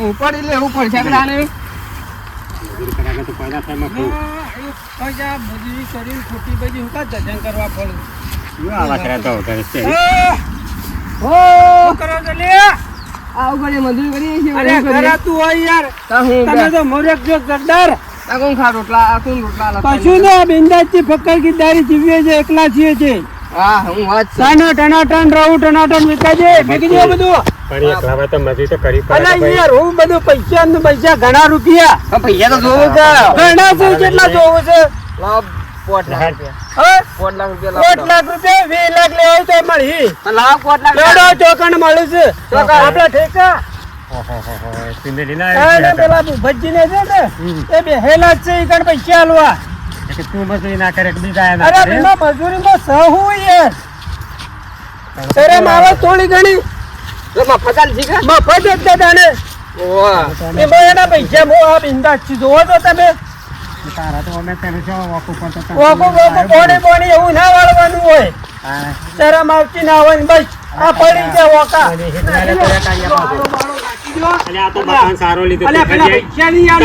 ઉપાડી લેવું પડશે આપણે આને મજૂરી કરાવે તો પહેલા થાયમાં કહું કરીને ખોટી બધી હું કા જજન કરવા પડે. શું આવા કર્યા તો છે? ઓ કરો તો લે આવું મજૂરી અરે હોય યાર. તમે તો મોરક જો સરદાર. કોણ ખા રોટલા કોણ રોટલા લાવતા કશું ને બિંદાસથી ફક્કર કીદારી જીવીએ છે એકલા છીએ છે. હા હું વાત છે. તાનો ટનાટન રહું ટનાટન વિકાજે મેકી દે બધું. પણ એક તો મજૂરી તો કરી પડે અલા કે ભાઈ. યાર હું બધું પૈસા ને પૈસા ઘણા રૂપિયા. પૈસા તો જોવું છે. ઘણા છે કેટલા જોવું છે? લાવ પોટ લાખ રૂપિયા. પોટ લાખ રૂપિયા પોટ લાખ રૂપિયા વીસ લાખ લેવા તો મળી. લાવ લાવ પોટ લાખ રેડો ચોકણ મળે છે. આપડા ઠેકા ઓહોહોહો, સિંદેલી ના અને આવી પેલા ભુભજી ને છે ને એ બેહેલા છે ઈ કણ પૈસા આલવા. કે તું મજૂરી ના કરે બીજા ના અરે કરે બીમા મજૂરીમાં સહુ યાર. તારે માવા થોડી ઘણી મફત જ દાદાને ઓવા એના પૈસા મો આ બિંદાસ છે. જોવો તો તમે. તારા તો અમે તેને શું વોક ઉપર તો ઓકો ઓકો પોણી પોણી એવું ના વાળવાનું હોય. ના ને બસ. આ પડી જાય પૈસા નહીં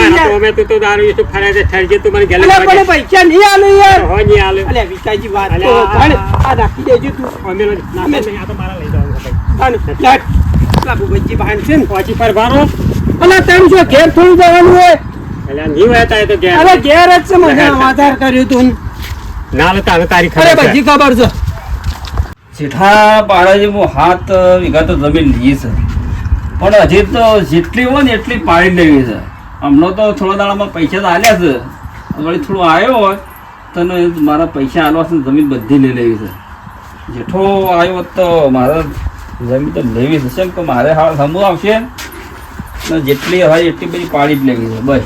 આલું તારા તો છે ના, પછી પર ભારો અલા તેમ ઘેર થોડું જવાનું હોય. એટલે નહીં વહેતા તો ઘેર. અરે ઘેર જ મને આધાર કર્યું તું. ના લેતા હવે તારી ખબર ખબર જેઠા હાથ જમીન લીધી છે. પણ હજી તો જેટલી હોય ને એટલી પાડી લેવી છે. હમણાં તો થોડા દાડામાં પૈસા તો આલ્યા છે. વળી થોડું આવ્યો હોય તને મારા પૈસા આલવા છે જમીન બધી લઈ લેવી છે. જેઠો આવ્યો તો મારે જમીન તો લેવી છે ને તો મારે હાલ સમૂહ આવશે ને જેટલી હોય એટલી બધી પાડી જ લેવી છે બસ.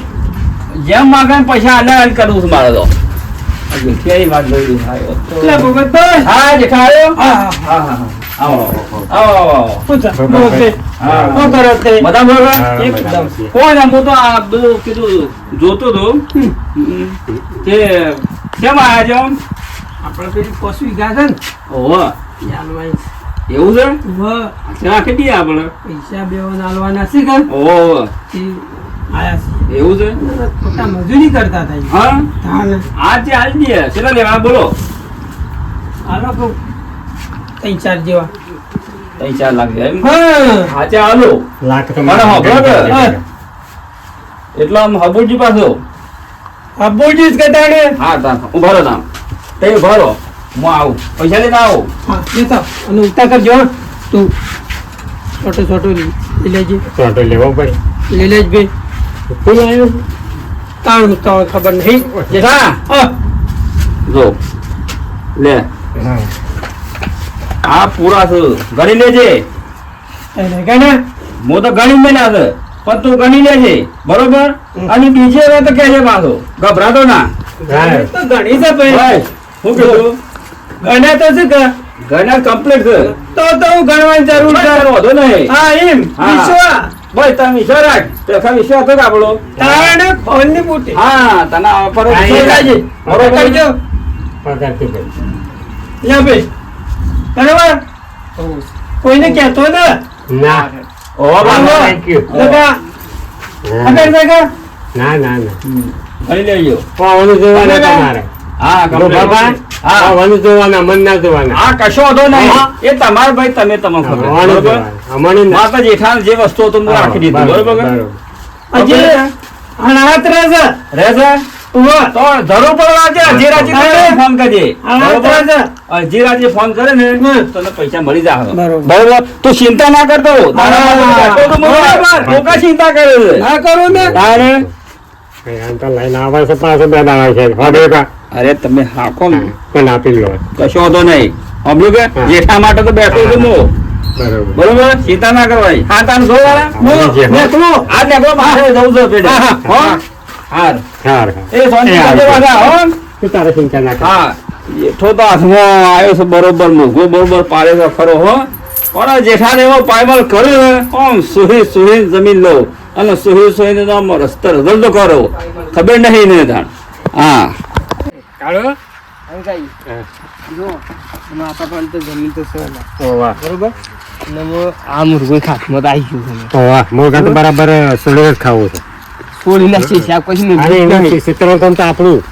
જેમ માગે પૈસા આલ કરવું છે મારે તો. આ જેઠિયાની વાત જોઈ એટલે ભગતભાઈ હા જેઠા આવ્યો આવો આવો તે? આ બધું કીધું જોતો હતો કે કેમ છો? આપણે પેલી પોસવી ગયા છે ને. ઓહો. એવું છે. રાખી દઈએ આપણે પૈસા બે આલવાના છે કે ઓ આયા એવું છે? પોતા મજૂરી કરતા થાય. હા? તાને. આજે હાલ દઈએ કેટલા લેવા? બોલો. આલો કહું. ત્રણ ચાર જેવા. ત્રણ ચાર લાખ એમ? હા. હાલો. લાખ તો કે? ઘેર એટલા આમ હબુજી પાછો. અબ્બુજી જ હા તા ઊભા રહો તામ તે ઊભા રહો. હું આવું. પૈસા લેતા આવો. હા, લેતા. અને ઉતા કરજો તું છોટો છોટો લઈ લેજે. છોટો તો લેવો પડે. લઈ લેજ ભાઈ. કોઈ આવ્યો? તાણ તો ખબર નહીં. જેઠા. જો લે. આ પૂરા છે. ગણી લેજે. એને કહે ને હું તો ગણી મેલા છે પણ તું ગણી લેજે. બરોબર? અને બીજે હવે તો કહેજે પાછો. ગભરાતો ના. ગણી ઘણી છે ભાઈ. ભાઈ હું કીધું? ગણે તો શું કે? ગણા કમ્પ્લીટ છે. તો તો હું ગણવાની જરૂર છે. વાંધો નહીં. હા એમ. વિશ્વા. ભાઈ તમે વિશ્વા રાખ. તો વિશ્વાસ વિશ્વા તો આપણો. તારે ફોનની બુટી. હા તને પર કરજો યા ભાઈ. બરાબર? કોઈને કહેતો ને ના. ઓ બાબો. લગા અગર લગા ના ના. ના લઈ લેજો. પાવાનું જોવાના તમારે. હા બાબા હા. પાવાનું જોવાના મન ના જોવાના. આ કશો વાંધો નહીં. એ તમાર ભાઈ તમે તમે બરોબર? અમારે માતા જેઠાણ જે વસ્તુ હતું મેં રાખી દીધું બરોબર હજી અનાથ રહેશે. રહેશે? તો જરૂર પડવા હજીરાજી ફોન કરજે. હજીરાજી કરે ને તને પૈસા મળી જાય. બરોબર. બરોબર? તું ચિંતા ના કરતો. બરોબર. ચિંતા કરે છે. ના કરું ને. તારે? લઈને આવે છે પાસે બે દાવા છે. અરે તમે હાકો પણ આપી લો કશો વાંધો નહીં. સાંભળ્યું કે. જેઠા માટે તો બેઠો છું હું. બરોબર. બરોબર? ચિંતા ના કરવાય હા તાન જો. નીકળો. આ નીકળો બહાર જવું છે પેડે હા, હાર. હાર એ સોની હો? તું તારે ચિંતા ના કર. હા જેઠો તો હાથમાં આવ્યો છે બરોબર મૂકો બરોબર પાડે છે ખરો હો? પણ જેઠાને એવો પાયમાલ કર્યો આમ સુહી સુહી જમીન લો અને સુહી સુહી તો આમ રસ્તે રઝળતો કરો ખબર નહીં ને તાણ હા. કાળો અંકાઈ. જો માતા પણ તો જમીન તો છે બરોબર? ને હું આ મુરગો ખાટમાં તો આવી ગયું તો વાહ મોગા તો બરાબર? સોળે જ ખાવું છે. ના છે શાક પછી ક્ષેત્રનું કામ તો આપણું.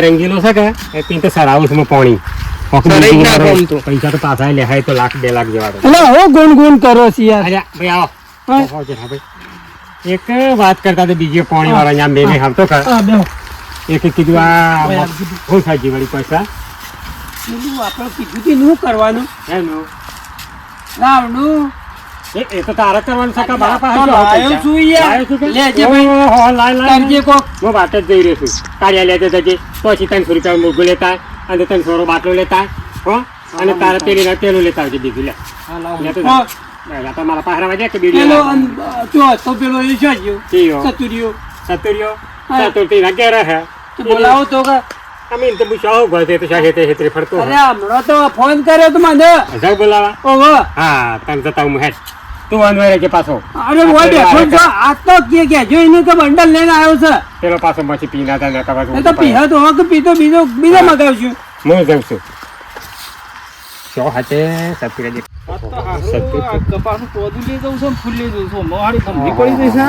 રંગીલો છે કે પાણી. તો. પૈસા તો પાછા લેખાય તો લાખ બે લાખ જેવા તો. હો ગુણ ગુણ કરો છો યાર ભાઈ આવો હા. આવો જરા ભાઈ. એક વાત કરતા તો બીજો પાણી વાળા અહીંયા મેં આવતો કે એક કીધું આ હું સાજી વળી પૈસા આપણે કીધું તું શું કરવાનું એનું લાવનું એ તો તારે કરવાનું છે કે મારા પાસે તો શું આવે લાયો પૈસા? છું યાર. લાયો છું કે? લેજે ભાઈ. ઓહો, લાય, લાય, કરજે કોક હું વાત જ જઈ રહ્યો છું કાર્યાલય જજે પછી ત્રણસો રૂપિયા મૂર્ગું લેતા અને તને સોરો બાટલો લેતા હો? અને તારે પેલી પેલું લેતા આવજે બીજું લે. મારા પહેરા વાગે કે બીડી તો પેલો એ છે સતુરિયો સતુરિયો ચતુર્યો. સતુર્યો હા. સતુરથી ના ઘેરે તો બોલાવો તો કે તો આવું તો હેતરે ફરતો અરે હમણાં તો ફોન કર્યો તો મને. બોલાવા. ઓહો. હા તને જતા હું તું વાંધો રહેજે પાછો. અરે હું બેઠો છો આ તો કે કેજો એને તો બંડલ લઈને આવ્યો છે. પેલો પાછો પછી પીના તા નકા પાછો તો પીહા તો હોક પીતો બીજો બીજો હા. મગાવશું હું જઉં છું. શો હાથે સતુરે કપાસનું પોદું લઈ જવું છે ફૂલ લઈ જવું છું. મારી ધમકી પડી જઈ છે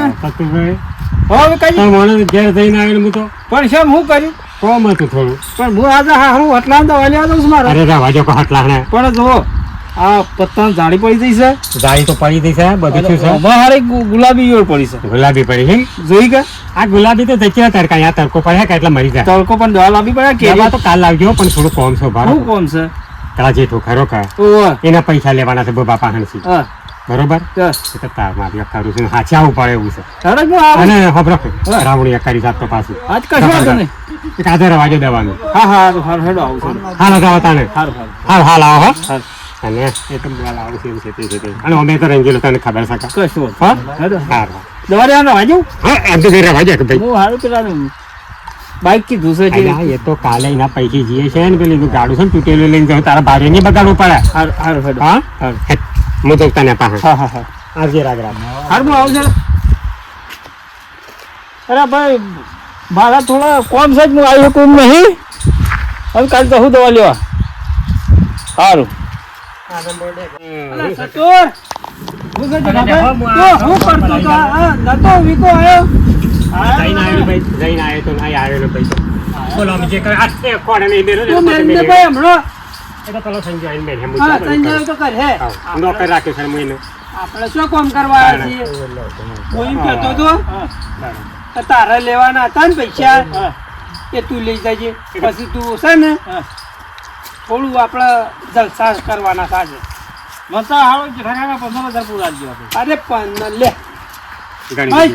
હવે કઈ માણસ ઘેર જઈને આવીને હું તો પણ શેમ હું કર્યું કોમ હતું થોડું. પણ હું આજે હા હું અટલા દવા લેવા દઉં છું મારે. અરે હટલા હણે પણ જુઓ આ પત્તા જાડી પડી જઈ છે. જાળી તો પડી જઈ છે બધું થયું છે. અમારે ગુલાબી યોળ પડી છે. ગુલાબી પડી છે જોઈ કે? આ ગુલાબી તો જચ્યા તડકા અહીંયા તડકો પડ્યા કે એટલે મરી જાય. તડકો પણ દવા લાવી પડે કે દવા તો કાલ લાવજો પણ થોડું કોમ છો ભાડું. કોમ છે? તારા તો ખરો કા. એના પૈસા લેવાના છે બાપા પાહણથી. બરોબર? તાર મારી કરું છે. હાચે આવું પડે એવું છે. અને ખબર રાવણી જાત તો પાછું. આજ કશું એક આધે રવાજો દેવાનું. હા હા આવું હાલ હાલ આવો હો. અને એ તો બોલ આવું એમ છે તે છે તે. અને અમે તો રંગીલો તને ખબર છે કે કશું હા હા દવા લેવાનું વાંચું હા એમ તો ઘરે રવાજો કે ભાઈ હું હારું પેલા બાઈક કીધું છે અલ્યા, એ તો કાલે એના પૈકી જીએ છે ને પેલી ગાડું છે ને તૂટેલું લઈને જાઉં તારા ભારે નહીં બગાડવું પડે હારું હા હા હારું. હું તો તને પાસે હા હા હા આવજે રાગ હાર હું આવજે છું અરે ભાઈ મારા થોડા કોમ છે જ હું આવી શકું નહીં હવે કાલે તો હું દવા લેવા સારું અલા સતુર હું કહે છે ખબર? તો હું કરતો તો આ નતો વીકો આવ્યો જઈને આવ્યો ભાઈ જઈને આવ્યો તો નહીં આવ્યો ને ભાઈ તો. બોલો અમે જે કરે આ તે કોણે નહીં બેરો ને તું પાછો મેલને મેલ્યો. ભાઈ હમણાં. એ તો પેલો સંજય આવીને બેઠો. હું હા ચાલો સંજય તો કર હે. હા, નોકર રાખ્યો છે હું એનો. આપણે શું કામ કરવા છીએ? હું એમ હતો તારે લેવાના હતા ને પૈસા એ તું લઈ જજે. પછી તું છે ને થોડું આપણે જલસા કરવાના સાજે. મતલબ હાલો ઠાકાના પંદર હજાર પૂરા જ આપે અરે પંદર લે.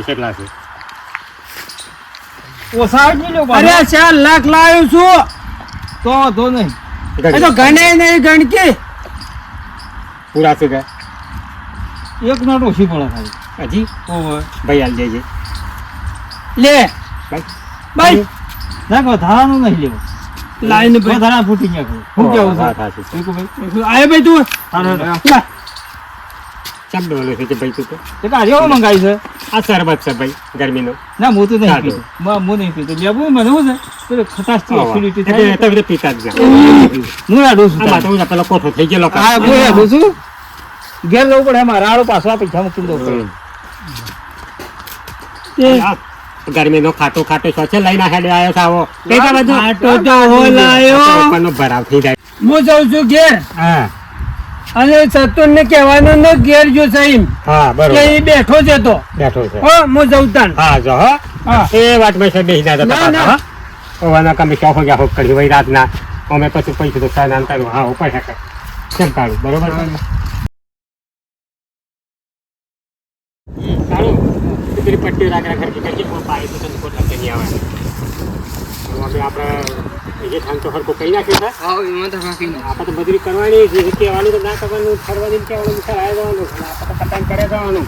કેટલા છે? લો અરે ચાર લાખ લાવ્યો છું. તો વાંધો નહીં. એ તો ગણે નહીં ગણકી પૂરા છે કે? એક નોટ ઓછી પડે ખાલી હજી? ઓહો ભાઈ હાલ જજે લે. ભાઈ. ભાઈ. ના ધારાનું નહીં લેવું. લાઈન ભાઈ વધારા ફૂટી ગયા હું કેવું છે? આયો ભાઈ તું. હારું હેડો. લા. છે ભાઈ તું તો. આ જેવો મંગાવી છે? આ શરબત છે ભાઈ ગરમીનો. ના હું તો નહીં. પીતો હું નહીં પીતો લેવું મને શું છે? પેલો ખટાશથી એસિડિટી એટલે તમે પીતા જ હું હેડું છું. આ તો પેલો કોઠો થઈ ગયેલો હા હું હેડું છું. ઘેર જવું પડે મારા રાડો પાછો પૈસા મૂકી દઉં. પડે ગરમીનો ખાટો ખાટો ખાતું છે? લઈને હેડે આવ્યો આવો. કઈ બધું? આટો તો હો લાયો. ભરાવ થઈ જાય. હું જઉં છું ઘેર. હા. અને સતુર ને કહેવાનું ન ઘેર જો સાહેબ હા બરોબર. એ બેઠો છે તો. બેઠો છે. હો હું જઉં તાન હા જો હા. એ વાત મેં છે બેહી ના ના, જતા ના. હો. ઓવાના કમે ચોખો ગયા હોક કરી વઈ રાતના. અમે પછી પૈસા તો સાના અંતર હા ઉપર છે કેમ કાઢું બરોબર કાઢું પેલી પટ્ટીઓ રાખ રાખી પાય તો તને કોઈ લગે નહીં આવે આપણે જે તો હરકો કહી નાખ્યું છે આપણે તો કરવાની કહેવાનું તો ના કરવાનું ફરવાની કહેવાનું ખરાય જવાનું આપણે તો પતંગ કરે જવાનું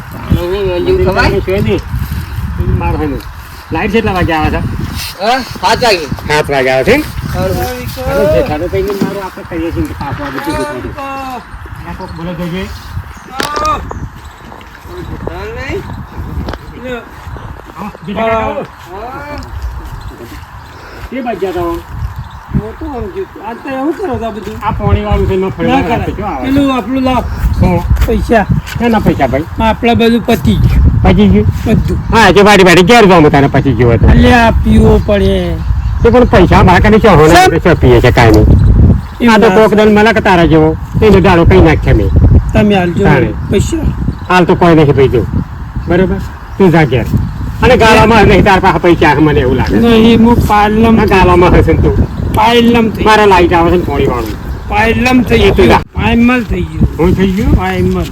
છે નહીં મારવાનું લાઈટ કેટલા વાગે આવે છે સાત વાગે સાત વાગે આવે છે મારું આપણે કહીએ છીએ પાંચ વાગે બોલો જોજે. નહીં. હા, તે બાજુ જતા મોટું આમ આ તો એવું કરો આ બધું આ પોણી વાળું છે એમાં ના ફળવા રાખે, જો પેલું આપણું લાવ શું? પૈસા શેના પૈસા ભાઈ આપણા બધું પતી પછી ગયું બધું હા જે વાડી વાડી ઘેર જાઉં તને પછી ગયો હતો પીવો પડે તે પણ પૈસા મારા કને શું હોના. શું પીએ છે કાંઈ નહીં આ તો કોક દન મને કે તારા જેવો એનો દાડો કઈ નાખે મેં તમે હાલજો. પૈસા હાલ તો કોઈ નથી પૈજો બરોબર તું જા ઘેર અને ગાળામાં નહીં તાર પાસે પૈસા મને એવું લાગે નહીં હું પાયલમ ગાળામાં હશે તું. પાયલમ થઈ મારા લાઈટ આવે છે ને પોણી વાળું. પાયલમ થઈ. ગયું. પાયમલ થઈ ગયું. હું થઈ ગયું? પાયમલ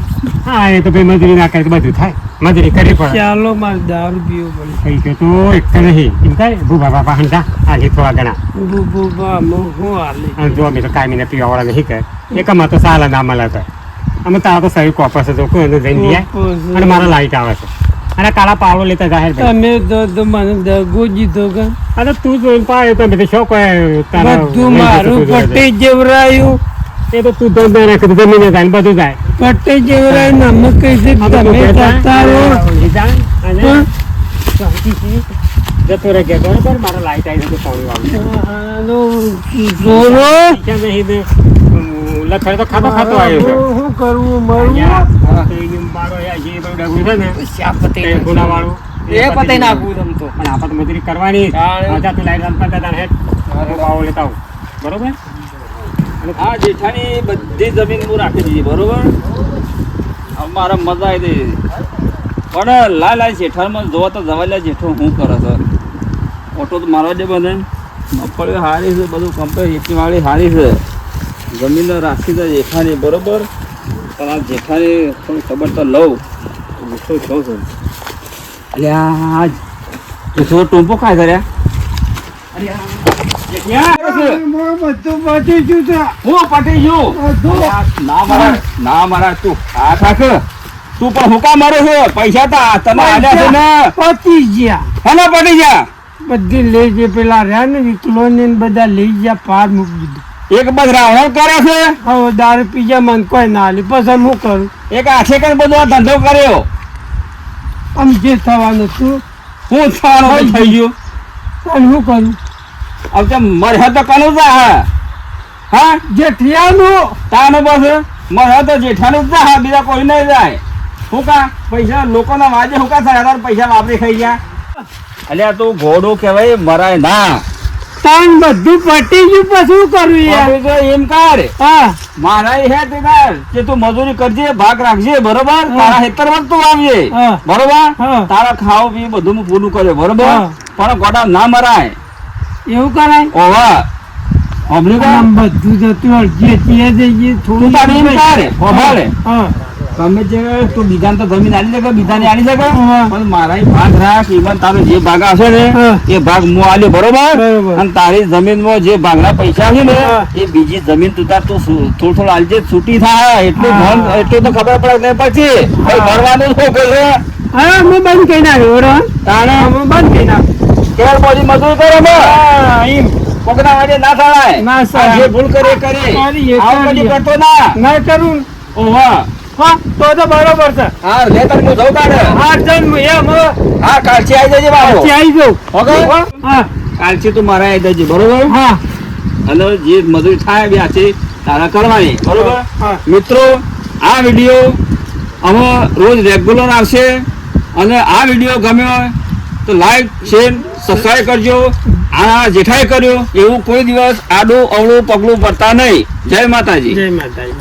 હા એ તો ભાઈ મજૂરી ના કરે તો બધું થાય. મજૂરી કરી પડે. ચાલો મારે દારૂ પીવો પડે. થઈ ગયો તો એક નહીં. એમ થાય ભૂભા બાપા હંધા આજે થોડા ઘણા. બુ બુ બા હું હાલે? અને જો અમે તો કામીને પીવા વાળા નહીં કહે એકમાં તો સાલા ના મળે તો. અમે તારા તો સહી કોપર છે તો કોઈ જઈને અને મારા લાઈટ આવે છે. અને કાળા પાવડો લેતા જાહેર તમે તો તો મને દગો જીધો કે. અને તું જોઈને પાડે તો બધે શોખ બધું મારું તું. પટ્ટી જેવરાયું. એ તો તું તો જમીને જાય બધું જાય. પટ્ટી જેવરાયું નમક કઈ છે તમે કરતા રહો. જતો રહે ઘેર. બરોબર? મારા લાઈટ આવી તો પાણી વાળું. તો ખાતો ખાતો આવ્યો શું કરવું તો મારો? બધું છે ને એ ગુનાવાળું, એ પતાઈ નાખવું. તમ તો. પણ આપણે મજૂરી કરવાની. જ. તાણે. હા, જા તું લાઈટ રમતા હતા. લેતા આવું. બરોબર? આ જેઠાની બધી જમીન હું રાખી દીધી બરોબર? અમારા મજા આવી ગઈ. પણ લાય લાય જેઠામાં જોવા તો જવાલા જેઠો હું કરે છે? ઓટો તો મારવા દે બધે. મગફળી સારી છે બધું કમ્પ્લેટ ખેતીવાડી સારી છે. જમીન રાખી છે જેઠાની બરોબર? પણ આ જેઠાની થોડી ખબર તો લઉં. ગુસ્સો છો છું? અલ્યા તો થોડો ટોમ્પો ખાય જેઠિયા બધું પતી ગયું છે. હું પટી છું ના મારા ના મારા તું આ થાક તું પણ હુકા મારે છે? પૈસા તા તને આલ્યા છે ગયા. હેને પટી જા બધી લઈ જે પેલા રહ્યા ને વિકલો ને બધા લઈ ગયા પાર મૂકી દીધું. એક બસ રાવણ કરે છે? દારૂ પીજા મને કોઈ ના લી પછી હું કરું? એક આખે કઈ બધો ધંધો કર્યો. આમ જે થવાનું તું હું થવાનું થઈ ગયું. અને શું કરું? આમ તે મરે તો કનું જા હા. હા? જેઠિયાનું? તાનું બસ મરે તો જેઠાનું જ જા હા બીજા કોઈ નહીં જાય. હું કા? પૈસા લોકોના વાજે હું કા થાય? પૈસા વાપરી ખાઈ ગયા. અલ્યા તું ઘોડું કહેવાય મરાય ના. તાન બધું પટી ગયું પછી શું કરું યાર? એમ કર. હા. મારા હે તે કર કે તું મજૂરી કરજે ભાગ રાખજે બરોબર? તારા હેતરમાં તું આવજે બરોબર? તારા ખાવ પી બધું હું પૂરું કર્યો બરોબર? પણ ગોડા ના મરાય. એવું કરાય? ઓવા હમણાં બધું જતું અડધી અડધી જઈએ થોડું તારે એમ કર હા. ગમે તે તું બીજાને તો જમીન આલી શકે બીજાને આલી શકે પણ મારા ભાગ રાખ ઇવન તારો જે ભાગ આવશે ને એ ભાગ મો આલ્યો બરોબર. અને તારી જમીનમાં જે ભાગના પૈસા છે ને એ બીજી જમીન તું તાર તું થોડું થોડું આલજે છૂટી થાય એટલું હા. ધન એટલું તો ખબર પડે ને પછી. ભાઈ ભરવાનું શું કરે હા હું બંધ કરી નાખ્યો તાણે? અમે બંધ કહી નાખ્યો કેર પછી મજૂર કરો હા એમ પગના વાજે ના થાય. ના જે ભૂલ કરે કરે. આવું. કદી કરતો ના. ના કરું. ઓહા. હા તો તો બરોબર છે. હા લે હું જઉં તારે હા જન્મ એમ હા. કાલથી આવી જજે બાબો આવી જાઉં. ઓકે? હા. કાલથી તું મારા આવી જજે બરોબર? હા. અને જે મજૂરી થાય બે છે તારા કરવાની બરોબર? મિત્રો આ વીડિયો અમે રોજ રેગ્યુલર આવશે. અને આ વીડિયો ગમ્યો તો લાઈક શેર સબસ્ક્રાઈબ કરજો. આ જેઠાઈ કર્યો એવું કોઈ દિવસ આડું અવળું પગલું પડતા નહીં. જય માતાજી. જય માતાજી.